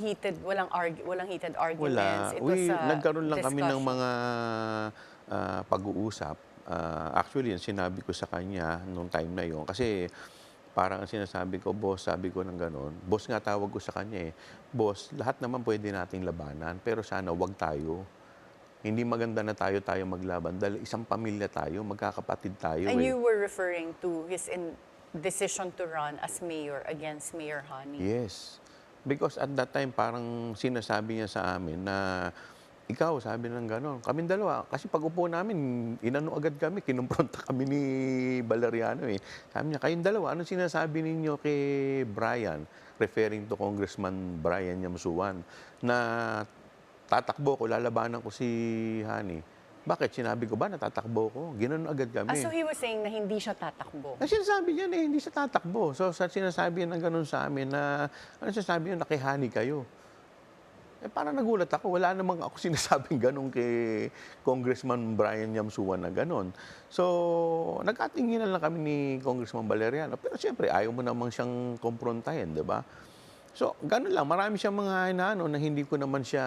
heated, walang arg- walang heated Wala. arguments. It was We, a nagkaroon lang kami ng discussion. mga ah, pag-uusap. Ah, actually, yan sinabi ko sa kanya nung time na yon Kasi parang ang sinasabi ko, boss, sabi ko ng ganon. Boss nga tawag ko sa kanya eh. Boss, lahat naman pwede nating labanan, pero sana wag tayo. Hindi maganda na tayo tayo maglaban dahil isang pamilya tayo, magkakapatid tayo. And eh. you were referring to his in decision to run as mayor against Mayor Hani. Yes. Because at that time, parang sinasabi niya sa amin na ikaw, sabi ng gano'n, kaming dalawa. Kasi pag upo namin, inano agad kami, kinumpronta kami ni Valeriano eh. Sabi niya, kayong dalawa, anong sinasabi ninyo kay Brian, referring to Congressman Brian Yamsuan, na tatakbo ko, lalabanan ko si Hani. Bakit? Sinabi ko ba na tatakbo ko? Ginanon agad kami. Ah, so he was saying na hindi siya tatakbo. Ang sinasabi niya eh, hindi siya tatakbo. So, sa sinasabi niya ng ganun sa amin na, ano sinasabi niya, nakihani kayo. Eh, parang nagulat ako. Wala namang ako sinasabing ganun kay Congressman Brian Yamsuan na ganun. So, nagkatinginan lang kami ni Congressman Valeriano. Pero siyempre, ayaw mo namang siyang komprontahin, di ba? So, ganun lang. Marami siyang mga inaano na hindi ko naman siya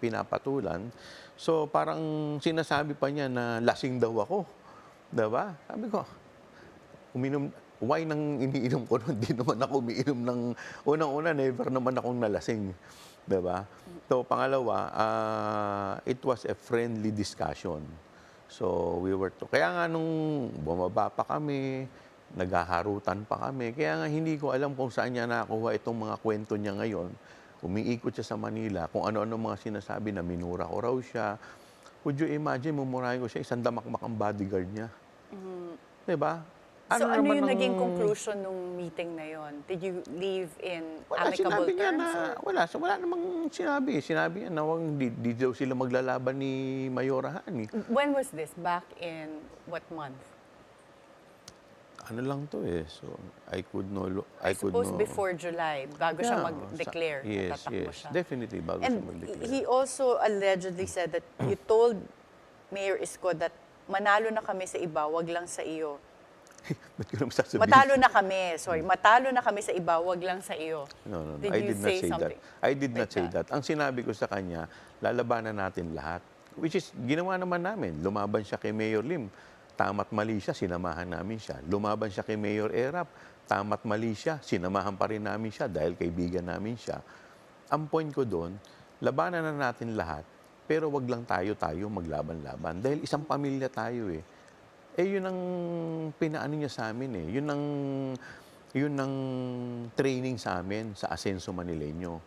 pinapatulan. So, parang sinasabi pa niya na lasing daw ako. Diba? Sabi ko, uminom, why nang iniinom ko nun? Hindi naman ako umiinom ng, unang-una, never naman akong nalasing. Diba? So, pangalawa, ah, it was a friendly discussion. So, we were to, kaya nga nung bumaba pa kami, naghaharutan pa kami, kaya nga hindi ko alam kung saan niya nakuha itong mga kwento niya ngayon. Umiikot siya sa Manila, kung ano-ano mga sinasabi na minura ko raw siya. Would you imagine, mumurahin ko siya, isang damakmak ang bodyguard niya. Diba? so ano yung ang- naging conclusion nung meeting na yon? Did you leave in Wala, amicable sinabi niya terms? na, or- wala, so wala namang sinabi. Sinabi niya na wag, di, di daw sila maglalaban ni Mayora Hani. When was this? Back in what month? Ano lang to eh. So, I could lo- I, I could suppose know. before July, bago siya Yeah, mag-declare sa- na Yes, yes. siya. Definitely bago And siya mag-declare. he also allegedly said that you told Mayor Isko that manalo na kami sa iba, wag lang sa iyo. Ba't ko naman sasabihin? Matalo na kami, sorry, matalo na kami sa iba, wag lang sa iyo. No, no, no. Did I did not say say that. I did not say that. Ang sinabi ko sa kanya, lalabanan natin lahat. Which is, ginawa naman namin. Lumaban siya kay Mayor Lim. Tama't mali siya, sinamahan namin siya. Lumaban siya kay Mayor Erap. Tama't mali siya, sinamahan pa rin namin siya dahil kaibigan namin siya. Ang point ko doon, labanan na natin lahat, pero wag lang tayo-tayo maglaban-laban. Dahil isang pamilya tayo eh. Eh, yun ang pinaano niya sa amin eh. Yun ang, yun ang training sa amin sa Asenso Manileño.